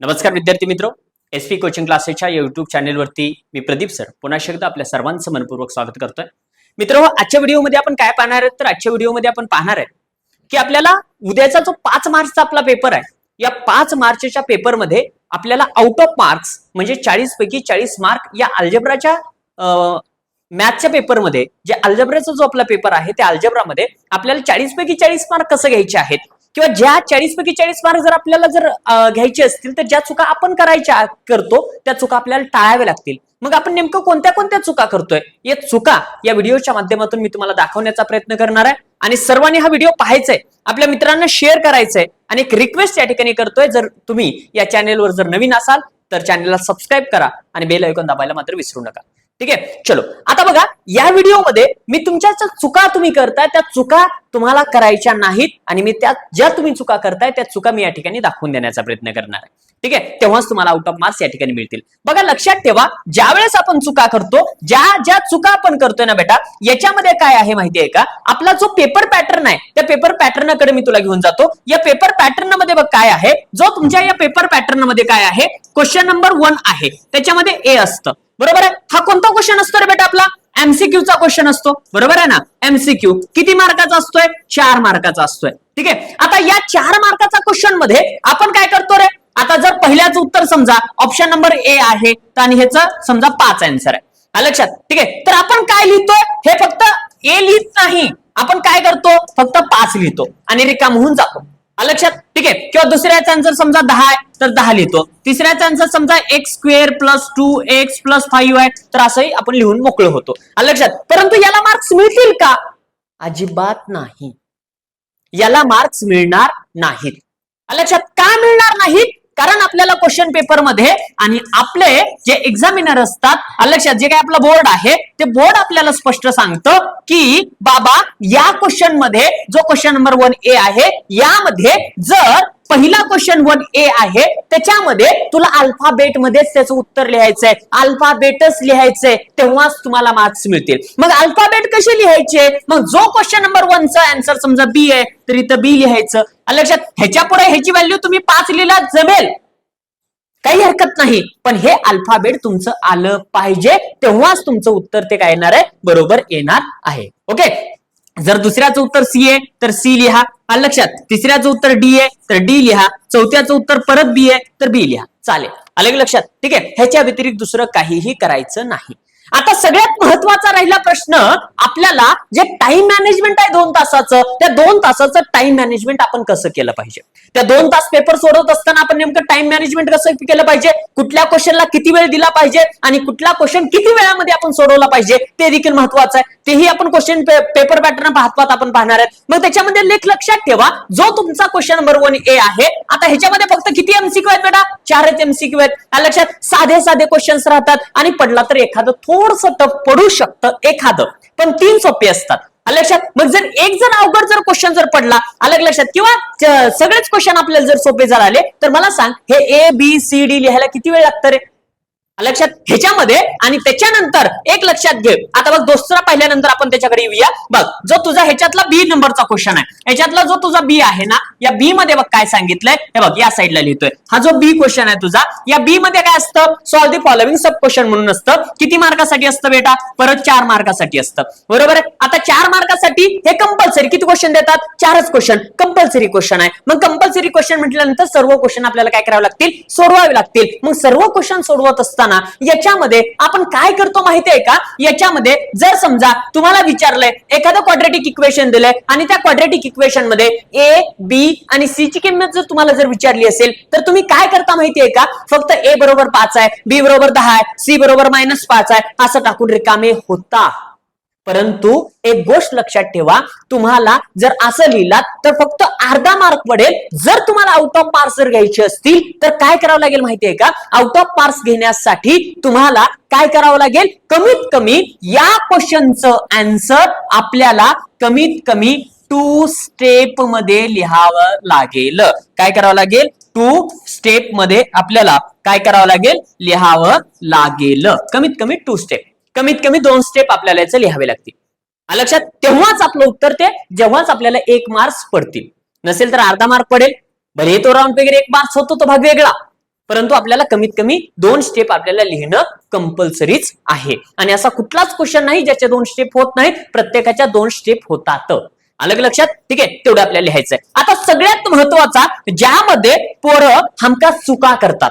नमस्कार विद्यार्थी मित्र. एस पी कोचिंग क्लासेसच्या युट्यूब चॅनेलवरती मी प्रदीप सर. पुन्हा एकदा आपल्या सर्वांचं मनपूर्वक स्वागत करतोय. मित्र आजच्या व्हिडिओमध्ये आपण काय पाहणार आहेत? तर आजच्या व्हिडिओमध्ये आपण पाहणार आहे की आपल्याला उद्याचा जो पाच मार्चचा आपला पेपर आहे या पाच मार्चच्या पेपरमध्ये आपल्याला आउट ऑफ मार्क्स म्हणजे चाळीस पैकी चाळीस मार्क या अल्जेब्राच्या मॅथच्या पेपरमध्ये जे अल्जब्राचा जो आपला पेपर आहे त्या अल्जब्रामध्ये आपल्याला चाळीस पैकी चाळीस मार्क कसं घ्यायचे आहेत? किंवा ज्या चाळीसपैकी चाळीस मार्क जर आपल्याला जर घ्यायचे असतील तर ज्या चुका आपण करायच्या करतो त्या चुका आपल्याला टाळाव्या लागतील. मग आपण नेमकं कोणत्या कोणत्या चुका करतोय? या चुका या व्हिडिओच्या माध्यमातून मी तुम्हाला दाखवण्याचा प्रयत्न करणार आहे. आणि सर्वांनी हा व्हिडिओ पाहायचा आहे आपल्या मित्रांना शेअर करायचा आहे आणि एक रिक्वेस्ट या ठिकाणी करतोय. जर तुम्ही या चॅनेलवर जर नवीन असाल तर चॅनेलला सबस्क्राईब करा आणि बेल ऐकून दाबायला मात्र विसरू नका. ठीक आहे? चलो. आता बघा या व्हिडिओमध्ये मी तुमच्या ज्या चुका तुम्ही करताय त्या चुका तुम्हाला करायच्या नाहीत आणि मी त्या ज्या तुम्ही चुका करताय त्या चुका मी या ठिकाणी दाखवून देण्याचा प्रयत्न करणार आहे. ठीक आहे? तेव्हाच तुम्हाला आउट ऑफ मार्क्स या ठिकाणी मिळतील. बघा लक्षात ठेवा ज्यावेळेस आपण चुका करतो ज्या ज्या चुका आपण करतोय ना बेटा याच्यामध्ये काय आहे माहितीये का? आपला जो पेपर पॅटर्न आहे त्या पेपर पॅटर्नकडे मी तुला घेऊन जातो. या पेपर पॅटर्नमध्ये बघ काय आहे? जो तुमच्या या पेपर पॅटर्नमध्ये काय आहे? क्वेश्चन नंबर वन आहे. त्याच्यामध्ये ए असतं. बरोबर आहे? हा कोणता क्वेश्चन असतो रे बेटा आपला? एमसीक्यू चा क्वेश्चन असतो. बरोबर आहे ना? एमसीक्यू किती मार्काचा असतोय? चार मार्काचा असतोय. ठीक आहे? आता या चार मार्काचा क्वेश्चनमध्ये आपण काय करतो रे? आता जर पहिल्याच उत्तर समजा ऑप्शन नंबर ए आहे तर आणि ह्याचं समजा पाच आन्सर आहे. लक्षात? ठीक आहे? तर आपण काय लिहितोय? हे फक्त ए लिहित नाही. आपण काय करतो? फक्त पाच लिहितो. आणि रिकाम होऊन जातो. लक्षात? ठीक आहे? किंवा दुसऱ्याचा आन्सर समजा दहा आहे तर दहा लिहितो. तिसऱ्याचा आन्सर समजा x square plus two x plus five आहे तर असंही आपण लिहून मोकळं होतो. लक्षात? परंतु याला मार्क्स मिळतील का? अजिबात नाही. याला मार्क्स मिळणार नाहीत. लक्षात? का मिळणार नाहीत? कारण आपल्याला क्वेश्चन पेपरमध्ये आणि आपले जे एक्झामिनर असतात लक्षात जे काही आपलं बोर्ड आहे ते बोर्ड आपल्याला स्पष्ट सांगतं की बाबा या क्वेश्चनमध्ये जो क्वेश्चन नंबर वन ए आहे यामध्ये जर पहिला क्वेश्चन वन ए आहे. त्याच्यामध्ये तुला अल्फाबेट मध्येच त्याचं उत्तर लिहायचंय. अल्फाबेटच लिहायचंय. तेव्हाच तुम्हाला मार्क्स मिळतील. मग अल्फाबेट कसे लिहायचे? मग जो क्वेश्चन नंबर वनचा आन्सर समजा बी आहे तर इथं बी लिहायचं. लक्षात ह्याच्या पुढे ह्याची व्हॅल्यू तुम्ही पाच लिहिला जमेल. काही हरकत नाही. पण हे अल्फाबेट तुमचं आलं पाहिजे. तेव्हाच तुमचं उत्तर ते काय येणार आहे? बरोबर येणार आहे. ओके जर दुसऱ्याचं उत्तर सी आहे तर सी लिहा. आणि लक्षात. तिसऱ्याचं उत्तर डी आहे तर डी लिहा. चौथ्याचं उत्तर परत बी आहे तर बी लिहा. चालेल. आलं की लक्षात? ठीक आहे? ह्याच्या व्यतिरिक्त दुसरं काहीही करायचं नाही. आता सगळ्यात महत्त्वाचा राहिला प्रश्न आपल्याला जे टाइम मॅनेजमेंट आहे दोन तासाचं त्या दोन तासाचं टाइम मॅनेजमेंट आपण कसं केलं पाहिजे? त्या दोन तास पेपर सोडवत असताना आपण नेमकं टाइम मॅनेजमेंट कसं केलं पाहिजे? कुठल्या क्वेश्चनला किती वेळ दिला पाहिजे? आणि कुठला क्वेश्चन किती वेळामध्ये आपण सोडवला पाहिजे? ते देखील महत्वाचं आहे. तेही आपण क्वेश्चन पेपर पॅटर्न पाहतात आपण पाहणार आहेत. मग त्याच्यामध्ये लेख लक्षात ठेवा. जो तुमचा क्वेश्चन नंबर वन ए आहे आता ह्याच्यामध्ये फक्त किती एमसीक्यू आहेत बेटा? चारच एमसीक्यू आहेत. लक्षात साधे साधे क्वेश्चन्स राहतात आणि पडला तर एखादं थोडस टफ पडू शकतं एखादं. पण तीन सोपे असतात. लक्षात? मग जर एक जण अवघड जर क्वेश्चन जर पडला अलग लक्षात? किंवा सगळेच क्वेश्चन आपल्याला जर सोपे जर आले तर मला सांग हे ए बी सी डी लिहायला किती वेळ लागतं रे? लक्षात ह्याच्यामध्ये आणि त्याच्यानंतर एक लक्षात घे. आता बघ दुसरा पाहिल्यानंतर आपण त्याच्याकडे येऊया. बघ जो तुझा ह्याच्यातला बी नंबरचा क्वेश्चन आहे. ह्याच्यातला जो तुझा बी आहे ना या बी मध्ये बघ काय सांगितलंय? हे बघ या साईडला लिहितोय. हा जो बी क्वेश्चन आहे तुझा या बी मध्ये काय असतं? Solve the following sub question म्हणून असतं. किती मार्कासाठी असतं बेटा? परत चार मार्कासाठी असतं. बरोबर आहे? आता चार मार्कासाठी हे कंपल्सरी किती क्वेश्चन देतात? चारच क्वेश्चन कंपल्सरी क्वेश्चन आहे. मग कंपल्सरी क्वेश्चन म्हटल्यानंतर सर्व क्वेश्चन आपल्याला काय करावे लागतील? सोडवावे लागतील. मग सर्व क्वेश्चन सोडवत असताना याच्यामध्ये आपण काय करतो माहितीये का? याच्यामध्ये जर समजा तुम्हाला विचारलंय एखादं क्वाड्रेटिक इक्वेशन दिलंय आणि त्या क्वाड्रेटिक इक्वेशनमध्ये ए बी आणि सी ची किंमत जर तुम्हाला जर विचारली असेल तर तुम्ही काय करता माहितीये का? फक्त ए बरोबर पाच आहे बी बरोबर दहा आहे सी बरोबर मायनस पाच आहे असं टाकून रिकामे होता. परंतु एक गोष्ट लक्षात ठेवा तुम्हाला जर असं लिहिलात तर फक्त अर्धा मार्क पडेल. जर तुम्हाला आउट ऑफ मार्क्स जर घ्यायचे असतील तर काय करावं लागेल माहितीये का? आउट ऑफ मार्क्स घेण्यासाठी तुम्हाला काय करावं लागेल? कमीत कमी या क्वेश्चनचं आन्सर आपल्याला कमीत कमी टू स्टेपमध्ये लिहावं लागेल. काय करावं लागेल? टू स्टेपमध्ये आपल्याला काय करावं लागेल? लिहावं लागेल. कमीत कमी टू स्टेप कमीत कमी दोन स्टेप आपल्याला याचं लिहावे लागतील. लक्षात तेव्हाच आपलं उत्तर ते जेव्हाच आपल्याला एक मार्क्स पडतील. नसेल तर अर्धा मार्क पडेल. भले तो राऊंड वगैरे एक मार्क्स होतो तो भाग वेगळा. परंतु आपल्याला कमीत कमी दोन स्टेप आपल्याला लिहिणं कंपल्सरीच आहे. आणि असा कुठलाच क्वेश्चन नाही ज्याचे दोन स्टेप होत नाहीत प्रत्येकाच्या दोन स्टेप होतात. अलग लक्षात? ठीक आहे तेवढं आपल्याला लिहायचंय. आता सगळ्यात महत्त्वाचा ज्यामध्ये पोरं हमका चुका करतात.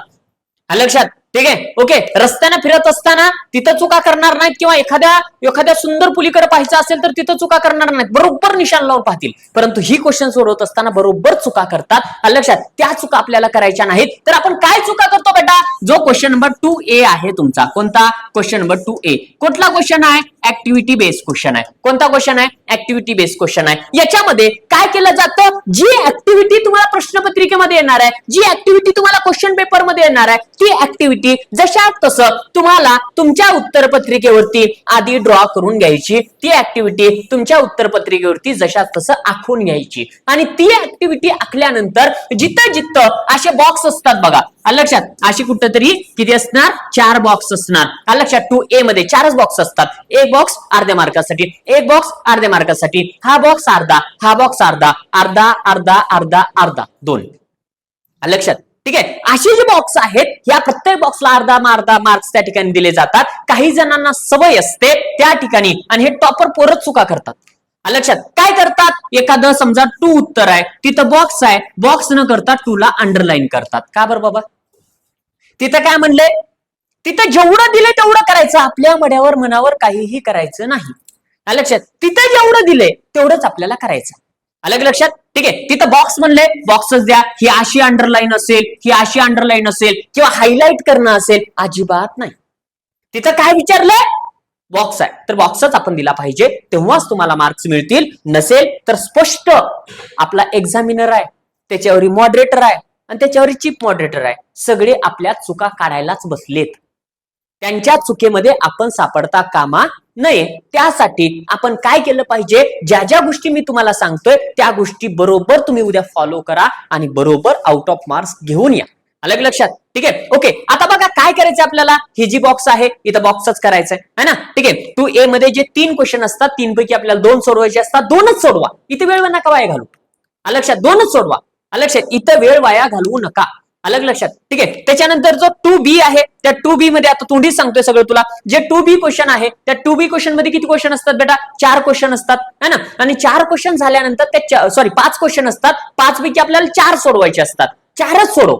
लक्षात? ठीक आहे? ओके रस्त्याने फिरत असताना तिथं चुका करणार नाहीत किंवा एखाद्या एखाद्या सुंदर पुलीकडे पाहायचं असेल तर तिथं चुका करणार नाहीत. बरोबर निशाण लावून पाहतील. परंतु ही क्वेश्चन सोडवत असताना बरोबर चुका करतात. लक्षात त्या चुका आपल्याला करायच्या नाहीत. तर आपण काय चुका करतो बेटा? जो क्वेश्चन नंबर टू ए आहे तुमचा. कोणता? क्वेश्चन नंबर टू ए कुठला क्वेश्चन आहे? ऍक्टिव्हिटी बेस्ड क्वेश्चन आहे. कोणता क्वेश्चन आहे? ऍक्टिव्हिटी बेस्ड क्वेश्चन आहे. याच्यामध्ये काय केलं जातं? जी ऍक्टिव्हिटी तुम्हाला प्रश्नपत्रिकेमध्ये येणार आहे जी ऍक्टिव्हिटी तुम्हाला क्वेश्चन पेपरमध्ये येणार आहे ती ऍक्टिव्हिटी जशा तसं तुम्हाला तुमच्या उत्तरपत्रिकेवरती आधी ड्रॉ करून घ्यायची ती ऍक्टिव्हिटी तुमच्या उत्तरपत्रिकेवरती जशा तसं आखून घ्यायची. आणि ती ऍक्टिव्हिटी आखल्यानंतर जिथं जिथं असे बॉक्स असतात बघा. लक्षात? अशी कुठं तरी किती असणार? चार बॉक्स असणार. लक्षात? टू ए मध्ये चारच बॉक्स असतात. एक बॉक्स अर्ध्या मार्कासाठी एक बॉक्स अर्ध्या मार्कासाठी. हा बॉक्स अर्धा हा बॉक्स अर्धा अर्धा अर्धा अर्धा अर्धा. दोन. लक्षात? ठीक आहे? असे जे बॉक्स आहेत या प्रत्येक बॉक्सला अर्धा अर्धा मार्क्स त्या ठिकाणी दिले जातात. काही जणांना सवय असते त्या ठिकाणी आणि हे टॉपर पोरच चुका करतात. लक्षात? काय करतात? एखादं समजा टू उत्तर आहे तिथं बॉक्स आहे. बॉक्स न करता टू ला अंडरलाईन करतात. का बरं बाबा? तिथं काय म्हणले? तिथं जेवढं दिलंय तेवढं करायचं. आपल्या मड्यावर मनावर काहीही करायचं नाही. लक्षात? तिथं जेवढं दिलंय तेवढंच आपल्याला करायचं. अलग लक्षात? ठीक आहे. तिथं बॉक्स म्हणले बॉक्सच द्या. ही अशी अंडरलाईन असेल ही अशी अंडरलाईन असेल किंवा हायलाईट करणं असेल अजिबात नाही. तिथं काय विचारलंय बॉक्स आहे. तर बॉक्सच आपण दिला पाहिजे. तेव्हाच तुम्हाला मार्क्स मिळतील. नसेल तर स्पष्ट आपला एक्झामिनर आहे. त्याच्यावर मॉडरेटर आहे. आणि त्याच्यावर चीफ मॉडरेटर आहे. सगळे आपल्या चुका काढायलाच बसलेत. त्यांच्या चुकीमध्ये आपण सापडता कामा नये. त्यासाठी आपण काय केलं पाहिजे? ज्या ज्या गोष्टी मी तुम्हाला सांगतोय त्या गोष्टी बरोबर तुम्ही उद्या फॉलो करा आणि बरोबर आउट ऑफ मार्क्स घेऊन या. अलग लक्षात? ठीक आहे? ओके आता बघा काय करायचं आपल्याला? ही जी बॉक्स आहे इथं बॉक्सच करायचंय. है ना? ठीक आहे? टू ए मध्ये जे तीन क्वेश्चन असतात तीन पैकी आपल्याला दोन सोडवायचे असतात दोनच सोडवा. इथे वेळ नका वाया घालू. अलक्षात लक्षात? दोनच सोडवा. अलग लक्षात? इथं वेळ वाया घालवू नका. अलग लक्षात. ठीक आहे? त्याच्यानंतर जो टू बी आहे त्या टू बी मध्ये आता तोंडीच सांगतोय सगळं तुला. जे टू बी क्वेश्चन आहे त्या टू बी क्वेश्चनमध्ये किती क्वेश्चन असतात बेटा? चार क्वेश्चन असतात. है ना? आणि चार क्वेश्चन झाल्यानंतर त्या सॉरी पाच क्वेश्चन असतात. पाच पैकी आपल्याला चार सोडवायचे असतात. चारच सोडव.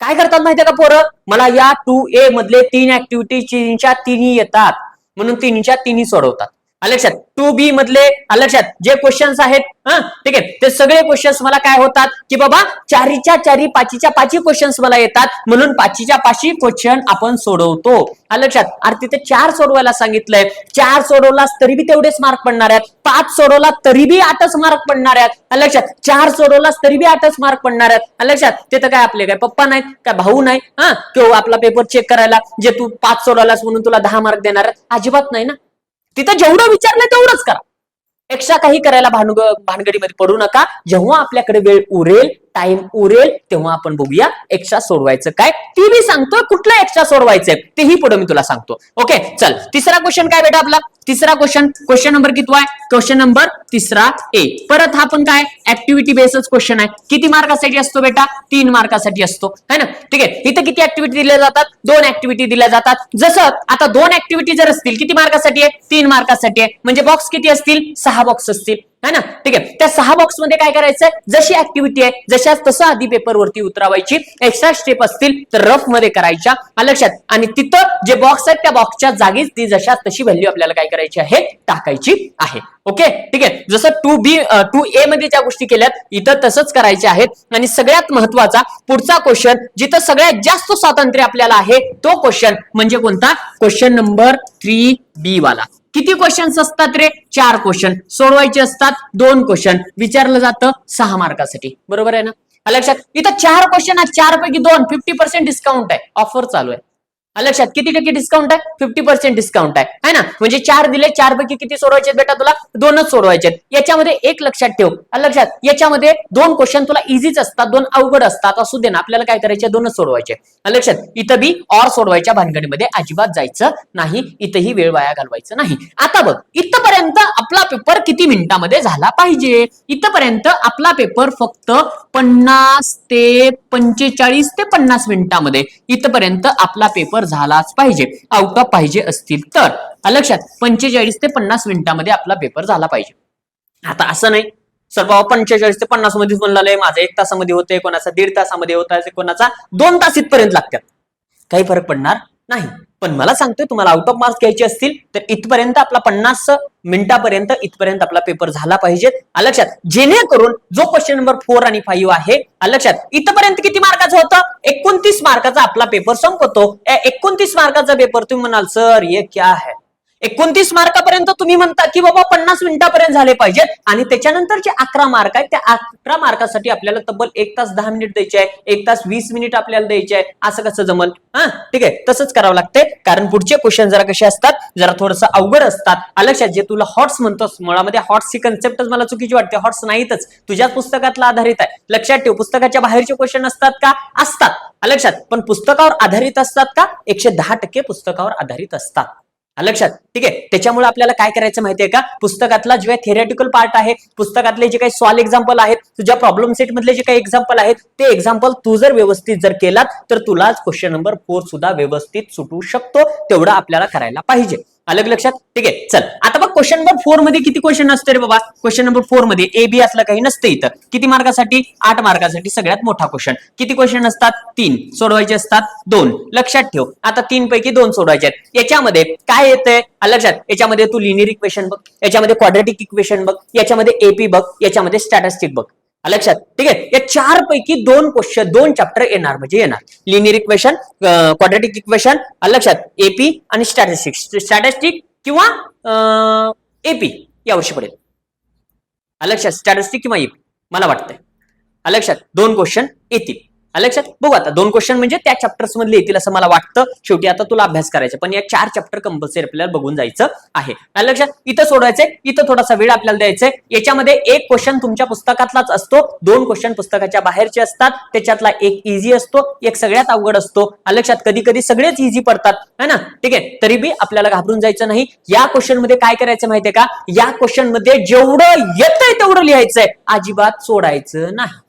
काय करतात माहितीये का पोरं? मला या टू ए मधले तीन ऍक्टिव्हिटी तीनच्या तिन्ही येतात. म्हणून तीनच्या तिन्ही सोडवतात. लक्षात. टू बी मधले लक्षात. जे क्वेश्चन्स आहेत हा ठीक आहे. ते सगळे क्वेश्चन्स मला काय होतात? की बाबा चारीच्या चारी पाचीच्या पाची क्वेश्चन्स मला येतात. म्हणून पाचीच्या पाचही क्वेश्चन आपण सोडवतो. लक्षात. अरे तिथे चार सोडवायला सांगितलंय. चार सोडवलास तरी बी तेवढेच मार्क पडणार आहेत. पाच सोडवला तरी बी आठच मार्क पडणार आहेत. लक्षात. चार सोडवलास तरी बी आठच मार्क पडणार आहेत. लक्षात. तिथं काय आपले काय पप्पा नाहीत? काय भाऊ नाही? हा किंवा आपला पेपर चेक करायला जे तू पाच सोडवलास म्हणून तुला दहा मार्क देणार आहेत? अजिबात नाही ना. तिथं जेवढं विचारलं तेवढंच करा. एक्स्ट्रा काही करायला भानग भानगडीमध्ये पडू नका. जेव्हा आपल्याकडे वेळ उरेल टाइम उरेल तेव्हा आपण बघूया एक्स्ट्रा सोडवायचं काय. ती मी सांगतोय कुठला एक्स्ट्रा सोडवायचंय तेही पुढे मी तुला सांगतो. ओके चल. तिसरा क्वेश्चन काय बेटा आपला? तिसरा क्वेश्चन क्वेश्चन नंबर किती आहे? क्वेश्चन नंबर तिसरा ए परत हा पण काय? ऍक्टिव्हिटी बेसच क्वेश्चन आहे. किती मार्कासाठी असतो बेटा? तीन मार्कासाठी असतो. है ना? ठीक आहे. इथं किती ऍक्टिव्हिटी दिल्या जातात? दोन ऍक्टिव्हिटी दिल्या जातात. जसं आता दोन ऍक्टिव्हिटी जर असतील किती मार्कासाठी आहे? तीन मार्कासाठी आहे. म्हणजे बॉक्स किती असतील? सहा बॉक्स असतील. है ना? ठीक आहे. त्या सहा बॉक्समध्ये काय करायचंय? जशी ऍक्टिव्हिटी आहे जशा तसं आधी पेपर वरती उतरावायची. एक्स्ट्रा स्टेप असतील तर रफमध्ये करायच्या. लक्षात. आणि तिथं जे बॉक्स आहेत त्या बॉक्सच्या जागीच ती जशा तशी व्हॅल्यू आपल्याला काय करायची आहे? टाकायची आहे. ओके ठीक आहे. जसं टू बी टू ए मध्ये ज्या गोष्टी केल्यात इथं तसंच करायचे आहेत. आणि सगळ्यात महत्त्वाचा पुढचा क्वेश्चन जिथं सगळ्यात जास्त स्वातंत्र्य आपल्याला आहे तो क्वेश्चन म्हणजे कोणता? क्वेश्चन नंबर थ्री बी वाला. किती क्वेश्चन्स असतात रे? चार क्वेश्चन सोडवायचे असतात दोन क्वेश्चन विचारलं जातं सहा मार्कासाठी. बरोबर आहे ना? लक्षात. इथं चार क्वेश्चन आहेत. चार पैकी दोन फिफ्टी पर्सेंट डिस्काउंट आहे. ऑफर चालू आहे. लक्षात किती टक्के डिस्काउंट आहे? फिफ्टी पर्सेंट डिस्काउंट आहे. है ना? म्हणजे चार दिले चार पैकी किती सोडवायचे आहेत बेटा तुला? दोनच सोडवायचे याच्यामध्ये एक लक्षात ठेव. लक्षात याच्यामध्ये दोन क्वेश्चन तुला इझीच असतात दोन अवघड असतात असू दे ना. आपल्याला काय करायचे दोनच सोडवायचे. लक्षात इथं बी ऑर सोडवायच्या भानगडीमध्ये अजिबात जायचं नाही. इथंही वेळ वाया घालवायचं नाही. आता बघ इथपर्यंत आपला पेपर किती मिनिटामध्ये झाला पाहिजे? इथपर्यंत आपला पेपर फक्त पन्नास ते पंचेचाळीस ते पन्नास मिनिटामध्ये इथपर्यंत आपला पेपर झालाच पाहिजे. आउट ऑफ पाहिजे असतील तर. लक्षात पंचेचाळीस ते पन्नास मिनिटामध्ये आपला पेपर झाला पाहिजे. आता असं नाही. सर बाबा पंचेचाळीस ते पन्नास मध्येच म्हणलं माझं एक तासामध्ये होतंय कोणाचा दीड तासामध्ये होत कोणाचा दोन तास इथपर्यंत लागतात. काही फरक पडणार नाही. पण मला सांगतोय तुम्हाला आउट ऑफ मार्क्स घ्यायचे असतील तर इथपर्यंत आपला पन्नास मिनिटापर्यंत इथपर्यंत आपला पेपर झाला पाहिजे. लक्षात. जेणेकरून जो क्वेश्चन नंबर फोर आणि फाईव्ह आहे लक्षात. इथपर्यंत किती मार्काचं होतं? एकोणतीस मार्काचा आपला पेपर संपतो. एकोणतीस मार्काचा पेपर तुम्ही म्हणाल सर ये क्या है? एकोणतीस मार्कापर्यंत तुम्ही म्हणता की बाबा पन्नास मिनिटापर्यंत झाले पाहिजेत. आणि त्याच्यानंतर जे अकरा मार्क आहेत. त्या अकरा मार्कासाठी आपल्याला तब्बल एक तास दहा मिनिट द्यायचे आहे एक तास वीस मिनिट आपल्याला द्यायचे आहे असं कसं जमल? हा ठीक आहे. तसंच करावं लागतंय कारण पुढचे क्वेश्चन जरा कसे असतात जरा थोडंसं अवघड असतात. अलक्षात जे तुला हॉट्स म्हणतोस मुळामध्ये हॉट्सची कन्सेप्टच मला चुकीची वाटते. हॉट्स नाहीतच. तुझ्याच पुस्तकातला आधारित आहे. लक्षात ठेव पुस्तकाच्या बाहेरचे क्वेश्चन असतात का? असतात. लक्षात. पण पुस्तकावर आधारित असतात का? एकशे दहा टक्के पुस्तकावर आधारित असतात. लक्षात. ठीक आहे? त्याच्यामुळे आपल्याला काय करायचं माहितीये का? पुस्तकातला जे थेरॅटिकल पार्ट आहे पुस्तकातले जे काही सॉल्व एक्झाम्पल आहेत तुझ्या प्रॉब्लेम सेट मधले जे काही एक्झाम्पल आहेत ते एक्झाम्पल तू जर व्यवस्थित जर केलात तर तुलाच क्वेश्चन नंबर फोर सुद्धा व्यवस्थित सुटू शकतो. तेवढं आपल्याला करायला पाहिजे. अलग लक्षात? ठीक आहे चल. आता बघ क्वेश्चन नंबर फोरमध्ये किती क्वेश्चन असते रे बाबा? क्वेश्चन नंबर फोरमध्ये ए बी असलं काही नसतं इथं. किती मार्कासाठी? आठ मार्कासाठी सगळ्यात मोठा क्वेश्चन किती क्वेश्चन असतात? तीन. सोडवायचे असतात? दोन. लक्षात ठेव. आता तीन पैकी दोन सोडवायचे आहेत. याच्यामध्ये काय येतंय? लक्षात. याच्यामध्ये तू लिनियर इक्वेशन बघ. याच्यामध्ये क्वाड्रेटिक इक्वेशन बघ. याच्यामध्ये एपी बघ. याच्यामध्ये स्टॅटिस्टिक बघ. लक्षात. ठीक आहे? या चार पैकी दोन क्वेश्चन दोन चॅप्टर येणार म्हणजे येणार. लिनियर इक्वेशन क्वाड्रेटिक इक्वेशन लक्षात. एपी आणि स्टॅटिस्टिक स्टॅटिस्टिक किंवा एपी यावर्षी पडेल. लक्षात. स्टॅटिस्टिक किंवा एपी मला वाटतंय. लक्षात. दोन क्वेश्चन येतील. लक्षात? बघू आता दोन क्वेश्चन म्हणजे त्या चॅप्टर्स मधले येतील असं मला वाटतं. शेवटी आता तुला अभ्यास करायचा पण या चार चॅप्टर कंपल्सरी आपल्याला बघून जायचं आहे. लक्षात? इथं सोडायचंय इथं थोडासा वेळ आपल्याला द्यायचंय. याच्यामध्ये एक क्वेश्चन तुमच्या पुस्तकातलाच असतो. दोन क्वेश्चन पुस्तकाच्या बाहेरचे असतात. त्याच्यातला एक इझी असतो. एक सगळ्यात अवघड असतो. लक्षात? कधी कधी सगळेच इझी पडतात. है ना? ठीक आहे? तरी बी आपल्याला घाबरून जायचं नाही. या क्वेश्चनमध्ये काय करायचं माहितीये का? या क्वेश्चनमध्ये जेवढं येतंय तेवढं लिहायचंय. अजिबात सोडायचं नाही.